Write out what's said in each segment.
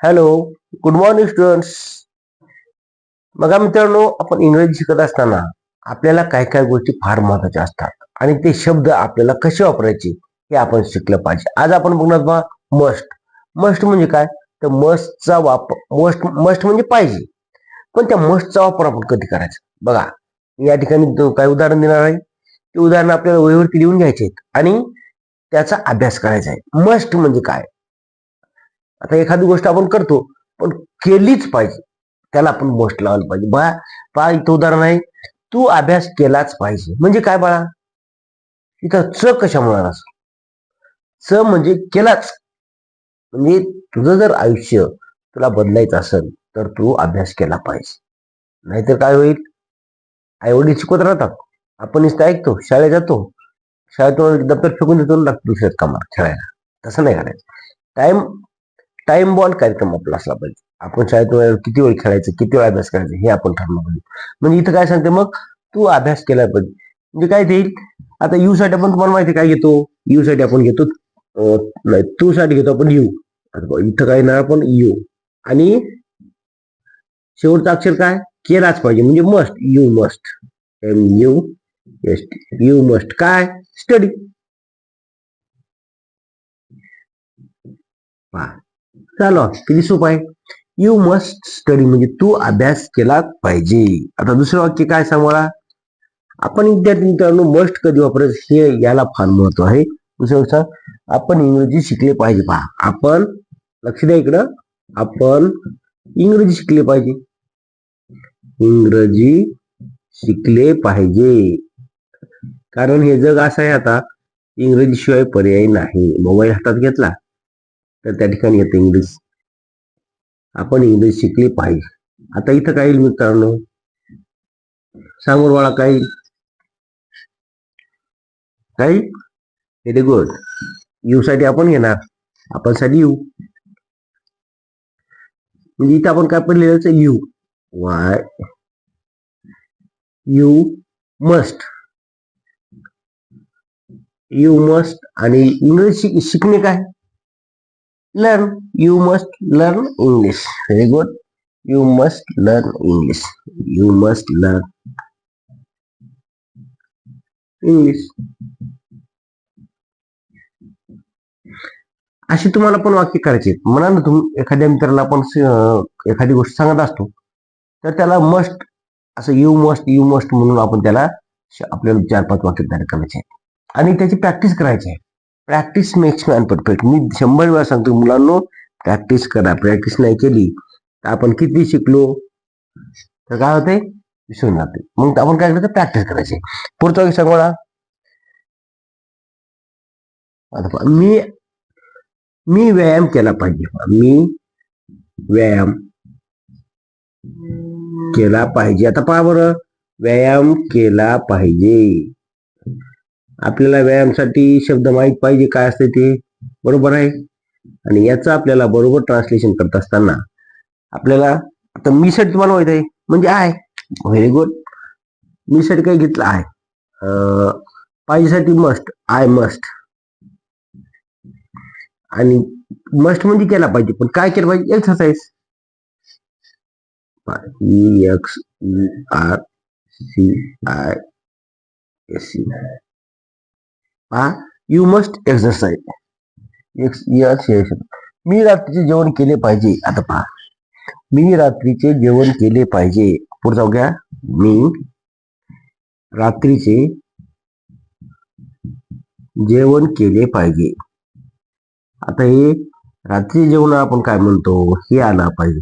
Hello good morning students बघा मित्रांनो आपण इंग्रजी शिकत असताना आपल्याला काय काय गोष्टी फार महत्त्वाच्या असतात. आणि ते शब्द आपल्याला कसे वापरायचे हे आपण शिकलं पाहिजे. आज आपण बघणार बा मस्ट मस्ट म्हणजे काय? तर मस्टचा वापर मस्ट मस्ट म्हणजे पाहिजे. पण त्या मस्टचा वापर आपण कधी करायचा? बघा मी या ठिकाणी काय उदाहरण देणार आहे. ते उदाहरण आपल्याला वहीवरती लिहून घ्यायचे आहेत. आणि त्याचा अभ्यास करायचा आहे. मस्ट म्हणजे काय? आता एखादी गोष्ट आपण करतो पण केलीच पाहिजे. त्याला आपण मोस्ट लावलं पाहिजे. बा पा इथं उदाहरण आहे. तू अभ्यास केलाच पाहिजे. म्हणजे काय बाळा? इथं च कशामुळे असं? च म्हणजे केलाच. म्हणजे तुझं जर आयुष्य तुला बदलायचं असेल तर तू अभ्यास केला पाहिजे. नाहीतर काय होईल? आई वडील शिकवत राहतात. आपण नुसतं ऐकतो. शाळेत जातो. शाळेतून दप्तर फेकून देतो लागतो दुसऱ्यात कामात खेळायला. तसं नाही करायचं. टाइम टाइम बॉल कार्यक्रम आपला असला पाहिजे. आपण शाळेत किती वेळ खेळायचं किती वेळ अभ्यास करायचं हे आपण ठरलं पाहिजे. म्हणजे इथं काय सांगते मग तू अभ्यास केला पाहिजे. म्हणजे काय देईल आता यू साठी आपण तुम्हाला माहिती काय घेतो? यू साठी आपण घेतो नाही तू साठी घेतो आपण यू आता इथं काय ना आपण यू आणि शेवटचं अक्षर काय? केलाच पाहिजे. म्हणजे must you must M U S U must काय? स्टडी चालो किती सोपं आहे? यू मस्ट स्टडी म्हणजे तू अभ्यास केला पाहिजे. आता दुसरं वाक्य काय सांभाळा आपण विद्यार्थी मित्रांनो मस्ट कधी वापरायचं हे याला फार महत्त्व आहे. दुसरं आपण इंग्रजी शिकले पाहिजे. पहा आपण लक्ष द्या इकडं. आपण इंग्रजी शिकले पाहिजे. इंग्रजी शिकले पाहिजे. कारण हे जग असं आहे आता इंग्रजीशिवाय पर्याय नाही. मोबाईल हातात घेतला तर त्या ठिकाणी येतं इंग्लिश आपण इंग्लिश शिकली पाहिजे. आता इथं काय येईल मित्रांनो? सांगून वाळा काय येईल? काय व्हेरी गुड यू साठी आपण घेणार. आपण साठी यू म्हणजे इथं आपण काय पडलेलं you why you must you must आणि इंग्लिश शिक- शिकणे काय? Learn you must learn english. Very good. You must learn english. You must learn english. अशी तुम्हाला पण वाक्य करायची म्हणा ना तुम्ही एखाद्या मित्राला आपण एखादी गोष्ट सांगत असतो तर त्याला मस्ट असं यू मस्ट यू मस्ट म्हणून आपण त्याला आपल्याला चार पाच वाक्य तयार करायचे आहे. आणि त्याची प्रॅक्टिस करायची आहे. प्रॅक्टिस मेक्स मॅन परफेक्ट मी शंभर वेळा सांगतो मुलांनो प्रॅक्टिस करा. प्रॅक्टिस नाही केली तर आपण किती शिकलो? तर काय होते विसरून जाते मग आपण काय करायचं प्रॅक्टिस करायची. पुढचा विषय सांग मला आता पहा, मी मी व्यायाम केला पाहिजे. मी व्यायाम केला पाहिजे. आता पहा बरं. व्यायाम केला पाहिजे. आपल्याला व्यायामसाठी शब्द माहीत पाहिजे काय असते ते बरोबर आहे. आणि याचं आपल्याला बरोबर ट्रान्सलेशन करत असताना आपल्याला आता मी साठी तुम्हाला माहीत आहे म्हणजे आहे. व्हेरी गुड मी साठी काय घेतलं आहे? पाहिजेसाठी मस्ट आय मस्ट आणि मस्ट म्हणजे केला पाहिजे पण काय केलं पाहिजे? Exercise X R C I S C हा? यू मस्ट एक्सरसाइज मी रात्रीचे जेवण केले पाहिजे. आता पहा. मी रात्रीचे जेवण केले पाहिजे. पुढचा घ्या. मी रात्रीचे जेवण केले पाहिजे. आता हे रात्री जेवण आपण काय म्हणतो? हे आला पाहिजे.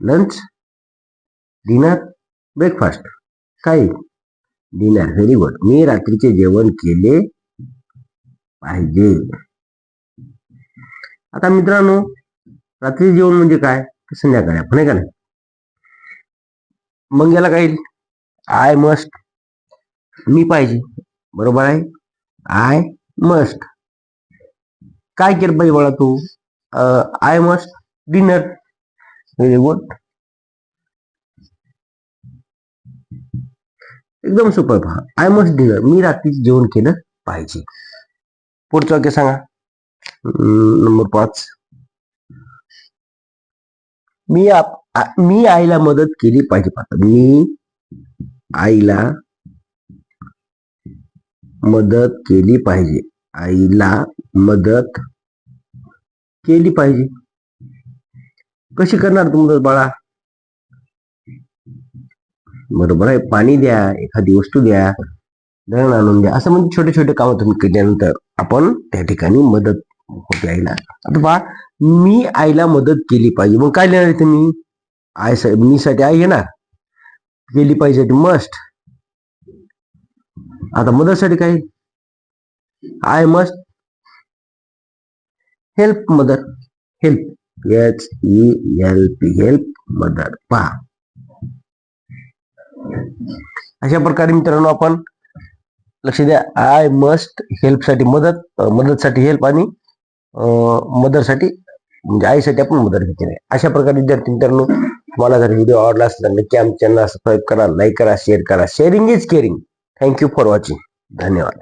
लंच डिनर ब्रेकफास्ट काही डिनर व्हेरी गुड मी रात्रीचे जेवण केले पाहिजे. आता मित्रांनो रात्री जेवण म्हणजे काय? संध्याकाळी आपण का नाही? मग याला काय आय मस्ट मी पाहिजे. बरोबर आहे? आय मस्ट काय केलं पाहिजे बाळा तू? I must dinner very good एकदम सोपं पहा आय मस्ट डिनर मी रात्री जेवण केलं पाहिजे. पुढचं वाक्य सांगा. नंबर पाच. मी आप- आ- मी आईला मदत केली पाहिजे. पाहता मी आईला मदत केली पाहिजे. आईला मदत केली पाहिजे. कशी करणार तू मदत बाळा? बरोबर आहे. पाणी द्या एखादी वस्तू द्या दळण आणून द्या. असं म्हणजे छोटे छोटे काम तुम्ही केल्यानंतर आपण त्या ठिकाणी मदत होते आईला. आता पहा मी आईला मदत केली पाहिजे. मग काय लिहिणार तुम्ही? आय मी साठी आई येणार. केली पाहिजे मस्ट आता मदतसाठी काय? I must help mother help H E L P help mother पहा. अशा प्रकारे मित्रांनो आपण लक्ष द्या. आय मस्ट हेल्पसाठी मदत मदत साठी हेल्प आणि मदरसाठी म्हणजे आईसाठी आपण मदत घेतली अशा प्रकारे विद्यार्थी मित्रांनो तुम्हाला जर व्हिडिओ आवडला असेल तर नक्की आमच्या चॅनल सबस्क्राईब करा लाईक करा शेअर करा. Sharing is caring thank you for watching धन्यवाद.